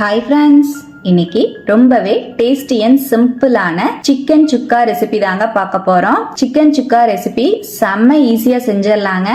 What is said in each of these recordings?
Hi friends இன்னைக்கு ரொம்பவே tasty and சிம்பிளான சிக்கன் சுக்கா ரெசிபி தாங்க பார்க்க போறோம். சிக்கன் சுக்கா ரெசிபி செம்ம ஈஸியா செஞ்சிடலாங்க.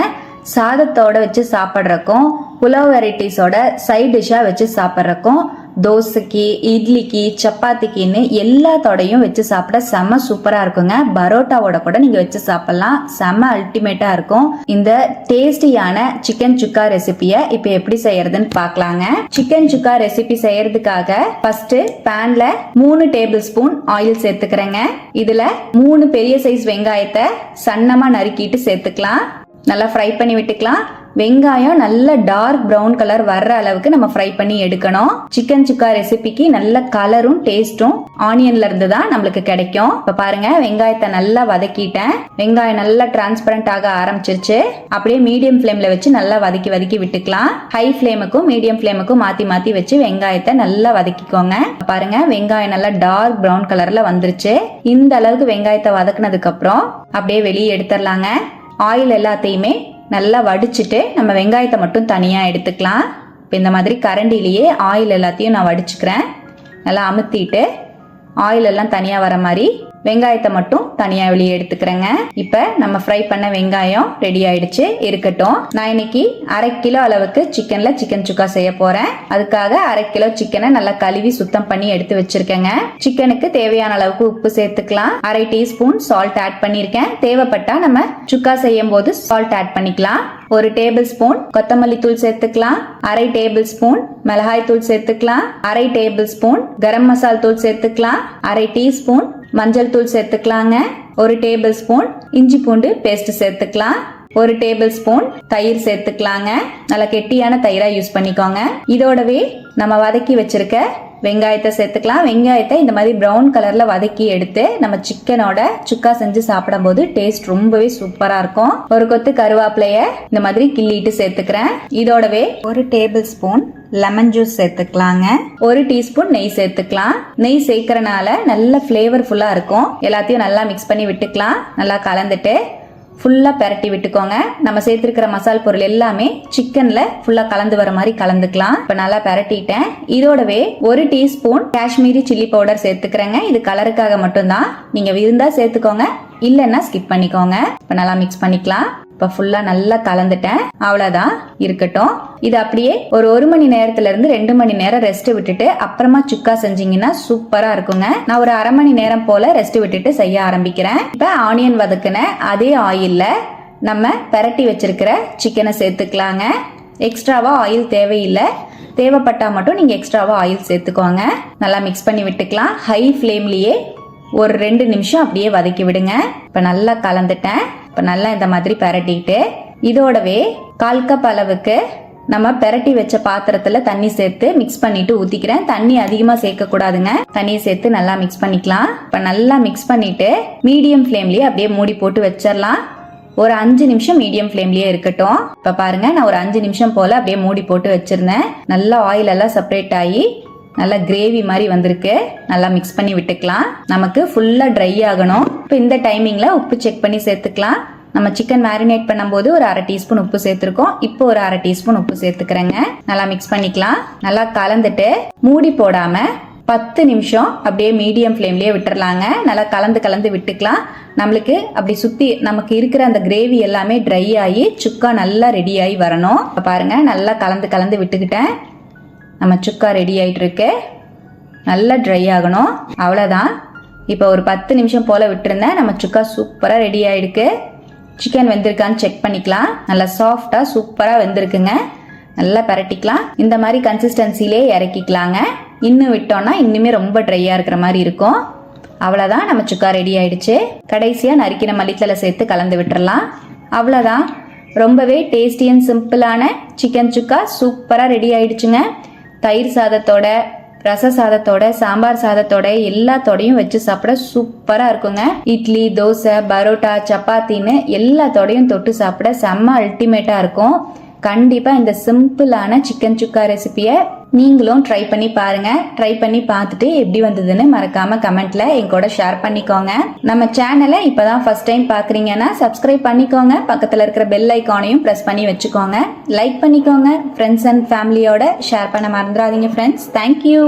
சாதத்தோட வச்சு சாப்பிட்றக்கும் புலோ வெரைட்டிஸோட சைட் டிஷ்ஷாக வச்சு சாப்பிட்றக்கும் தோசைக்கு இட்லிக்கு சப்பாத்திக்குன்னு எல்லாத்தோடையும் வச்சு சாப்பிட செம சூப்பராக இருக்குங்க. பரோட்டாவோட கூட நீங்கள் வச்சு சாப்பிடலாம். செம அல்டிமேட்டாக இருக்கும். இந்த டேஸ்டியான சிக்கன் சுக்கா ரெசிபியை இப்போ எப்படி செய்யறதுன்னு பார்க்கலாங்க சிக்கன் சுக்கா ரெசிபி செய்யறதுக்காக ஃபர்ஸ்ட் பேன்ல மூணு டேபிள் ஸ்பூன் ஆயில் சேர்த்துக்கிறேங்க. இதுல மூணு பெரிய சைஸ் வெங்காயத்தை சன்னமாக நறுக்கிட்டு சேர்த்துக்கலாம். நல்லா ஃப்ரை பண்ணி விட்டுக்கலாம். வெங்காயம் நல்ல டார்க் ப்ரௌன் கலர் வர்ற அளவுக்கு நம்ம ஃப்ரை பண்ணி எடுக்கணும். சிக்கன் சுக்கா ரெசிபிக்கு நல்ல கலரும் டேஸ்ட்டும் ஆனியன்ல இருந்து தான் நம்மளுக்கு கிடைக்கும். இப்ப பாருங்க வெங்காயத்தை நல்லா வதக்கிட்டேன். வெங்காயம் நல்லா டிரான்ஸ்பரண்ட் ஆக ஆரம்பிச்சிருச்சு. அப்படியே மீடியம் ஃப்ளேம்ல வச்சு நல்லா வதக்கி வதக்கி விட்டுக்கலாம். ஹை ஃப்ளேமுக்கும் மீடியம் ஃப்ளேமுக்கும் மாத்தி மாத்தி வச்சு வெங்காயத்தை நல்லா வதக்கிக்கோங்க. பாருங்க வெங்காயம் நல்லா டார்க் ப்ரௌன் கலர்ல வந்துருச்சு. இந்த அளவுக்கு வெங்காயத்தை வதக்குனதுக்கு அப்புறம் அப்படியே வெளியே எடுத்துடலாங்க. ஆயில் எல்லாத்தையுமே நல்லா வடிச்சிட்டு நம்ம வெங்காயத்தை மட்டும் தனியாக எடுத்துக்கலாம். இப்போ இந்த மாதிரி கரண்டிலேயே ஆயில் எல்லாத்தையும் நான் வடிச்சுக்கிறேன். நல்லா அமுத்திட்டு ஆயில் எல்லாம் தனியாக வர மாதிரி வெங்காயத்தை மட்டும் தனியாக வெளியே எடுத்துக்கிறேங்க. இப்போ நம்ம ஃப்ரை பண்ண வெங்காயம் ரெடி ஆயிடுச்சு. இருக்கட்டும். நான் இன்னைக்கு அரை கிலோ அளவுக்கு சிக்கன்ல சிக்கன் சுக்கா செய்ய போறேன். அதுக்காக அரை கிலோ சிக்கனை நல்லா கழுவி சுத்தம் பண்ணி எடுத்து வச்சிருக்கேங்க. சிக்கனுக்கு தேவையான அளவுக்கு உப்பு சேர்த்துக்கலாம். அரை டீஸ்பூன் சால்ட் ஆட் பண்ணியிருக்கேன். தேவைப்பட்டா நம்ம சுக்கா செய்யும் போது சால்ட் ஆட் பண்ணிக்கலாம். ஒரு டேபிள் ஸ்பூன் கொத்தமல்லி தூள் சேர்த்துக்கலாம். அரை டேபிள் ஸ்பூன் மிளகாய் தூள் சேர்த்துக்கலாம். அரை டேபிள் ஸ்பூன் கரம் மசால் தூள் சேர்த்துக்கலாம். அரை டீஸ்பூன் மஞ்சள் தூள் சேர்த்துக்கலாங்க. ஒரு டேபிள் ஸ்பூன் இஞ்சி பூண்டு பேஸ்ட் சேர்த்துக்கலாம். ஒரு டேபிள் ஸ்பூன் தயிர் சேர்த்துக்கலாங்க. நல்லா கெட்டியான தயிரா யூஸ் பண்ணிக்கோங்க. இதோடவே நம்ம வதக்கி வச்சிருக்க வெங்காயத்தை சேர்த்துக்கலாம். வெங்காயத்தை இந்த மாதிரி ப்ரௌன் கலர்ல வதக்கி எடுத்து நம்ம சிக்கனோட சுக்கா செஞ்சு சாப்பிடும்போது டேஸ்ட் ரொம்பவே சூப்பரா இருக்கும். ஒரு கொத்து கருவேப்பிலைய இந்த மாதிரி கிள்ளிட்டு சேர்த்துக்கிறேன். இதோடவே ஒரு டேபிள் ஸ்பூன் லெமன் ஜூஸ் சேர்த்துக்கலாங்க. ஒரு டீஸ்பூன் நெய் சேர்த்துக்கலாம். நெய் சேர்க்கறனால நல்ல ஃப்ளேவர்ஃபுல்லா இருக்கும். எல்லாத்தையும் நல்லா மிக்ஸ் பண்ணி விட்டுக்கலாம். நல்லா கலந்துட்டு ஃபுல்லாக பெரட்டி விட்டுக்கோங்க. நம்ம சேர்த்துருக்கிற மசால் பொருள் எல்லாமே சிக்கனில் ஃபுல்லாக கலந்து வர மாதிரி கலந்துக்கலாம். இப்போ நல்லா பெரட்டிட்டேன். இதோடவே ஒரு டீஸ்பூன் காஷ்மீரி சில்லி பவுடர் சேர்த்துக்கிறேங்க. இது கலருக்காக மட்டும்தான். நீங்கள் விருந்தா சேர்த்துக்கோங்க. இல்லைன்னா ஸ்கிப் பண்ணிக்கோங்க. இப்போ நல்லா மிக்ஸ் பண்ணிக்கலாம். இப்போ ஃபுல்லாக நல்லா கலந்துட்டேன் அவ்வளோதான் இருக்கட்டும். இது அப்படியே ஒரு ஒரு மணி நேரத்துல இருந்து ரெண்டு மணி நேரம் ரெஸ்ட் விட்டுட்டு அப்புறமா சுக்கா செஞ்சீங்கன்னா சூப்பரா இருக்குங்க. நான் ஒரு அரை மணி நேரம் போல ரெஸ்ட் விட்டுட்டு செய்ய ஆரம்பிக்கிறேன். இப்போ ஆனியன் வதக்குன அதே ஆயில்ல நம்ம பெரட்டி வச்சிருக்கிற சிக்கனை சேர்த்துக்கலாங்க. எக்ஸ்ட்ராவா ஆயில் தேவையில்லை. தேவைப்பட்டா மட்டும் நீங்க எக்ஸ்ட்ராவா ஆயில் சேர்த்துக்கோங்க. நல்லா மிக்ஸ் பண்ணி விட்டுக்கலாம். ஹை ஃப்ளேம்லயே ஒரு ரெண்டு நிமிஷம் அப்படியே வதக்கி விடுங்க. இப்போ நல்லா கலந்துட்டேன் இப்போ நல்லா இந்த மாதிரி பெரட்டிட்டு இதோடவே கால் கப் அளவுக்கு நம்ம பெரட்டி வச்ச பாத்திரத்துல தண்ணி சேர்த்து மிக்ஸ் பண்ணிட்டு ஊத்திக்கிறேன். தண்ணி அதிகமா சேர்க்க கூடாதுங்க தண்ணியை சேர்த்து நல்லா மிக்ஸ் பண்ணிக்கலாம். இப்ப நல்லா மிக்ஸ் பண்ணிட்டு மீடியம் ஃப்ளேம்லயே அப்படியே மூடி போட்டு வச்சிடலாம். ஒரு அஞ்சு நிமிஷம் மீடியம் ஃப்ளேம்லயே இருக்கட்டும். இப்ப பாருங்க நான் ஒரு அஞ்சு நிமிஷம் போல அப்படியே மூடி போட்டு வச்சிருந்தேன். நல்லா ஆயில் எல்லாம் செப்பரேட் ஆகி நல்லா கிரேவி மாதிரி வந்திருக்கு. நல்லா மிக்ஸ் பண்ணி விட்டுக்கலாம். நமக்கு ஃபுல்லாக ட்ரை ஆகணும். இப்போ இந்த டைமிங்கில் உப்பு செக் பண்ணி சேர்த்துக்கலாம். நம்ம சிக்கன் மேரினேட் பண்ணும்போது ஒரு அரை டீஸ்பூன் உப்பு சேர்த்துருக்கோம். இப்போ ஒரு அரை டீஸ்பூன் உப்பு சேர்த்துக்கிறேங்க. நல்லா மிக்ஸ் பண்ணிக்கலாம். நல்லா கலந்துட்டு மூடி போடாம பத்து நிமிஷம் அப்படியே மீடியம் ஃப்ளேம்லேயே விட்டுறலாங்க. நல்லா கலந்து கலந்து விட்டுக்கலாம். நம்மளுக்கு அப்படி சுற்றி நமக்கு இருக்கிற அந்த கிரேவி எல்லாமே ட்ரை ஆகி சுக்கா நல்லா ரெடி ஆகி வரணும். பாருங்கள் நல்லா கலந்து கலந்து விட்டுக்கிட்டேன். நம்ம சுக்கா ரெடி ஆகிட்டுருக்கு நல்லா ட்ரை ஆகணும். அவ்வளோதான் இப்போ ஒரு பத்து நிமிஷம் போல் விட்டுருந்தேன். நம்ம சுக்கா சூப்பராக ரெடி ஆகிடுக்கு சிக்கன் வெந்திருக்கான்னு செக் பண்ணிக்கலாம். நல்லா சாஃப்டாக சூப்பராக வெந்திருக்குங்க. நல்லா பரட்டிக்கலாம். இந்த மாதிரி கன்சிஸ்டன்சிலே இறக்கிக்கலாங்க. இன்னும் விட்டோம்னா இன்னுமே ரொம்ப ட்ரையாக இருக்கிற மாதிரி இருக்கும். அவ்வளோதான் நம்ம சுக்கா ரெடி ஆயிடுச்சு. கடைசியாக நறுக்கின மல்லித்தலை சேர்த்து கலந்து விட்டுறலாம். அவ்வளோதான் ரொம்பவே டேஸ்டி அண்ட் சிம்பிளான சிக்கன் சுக்கா சூப்பராக ரெடி ஆயிடுச்சுங்க. தயிர் சாதத்தோட ரச சாதத்தோட சாம்பார் சாதத்தோட எல்லாத்தோடையும் வச்சு சாப்பிட சூப்பரா இருக்குங்க. இட்லி தோசை பரோட்டா சப்பாத்தின்னு எல்லாத்தோடையும் தொட்டு சாப்பிட செம்ம அல்டிமேட்டா இருக்கும். கண்டிப்பாக இந்த சிம்பிளான சிக்கன் சுக்கா ரெசிபியை நீங்களும் ட்ரை பண்ணி பாருங்க. ட்ரை பண்ணி பார்த்துட்டு எப்படி வந்ததுன்னு மறக்காம கமெண்ட்ல என் கூட ஷேர் பண்ணிக்கோங்க. நம்ம சேனலை இப்பதான் ஃபர்ஸ்ட் டைம் பாக்குறீங்கன்னா சப்ஸ்கிரைப் பண்ணிக்கோங்க. பக்கத்துல இருக்கிற பெல் ஐக்கானையும் பிரஸ் பண்ணி வச்சுக்கோங்க. லைக் பண்ணிக்கோங்க. ஃப்ரெண்ட்ஸ் அண்ட் ஃபேமிலியோட ஷேர் பண்ண மறந்துடாதீங்க ஃப்ரெண்ட்ஸ் தேங்க்யூ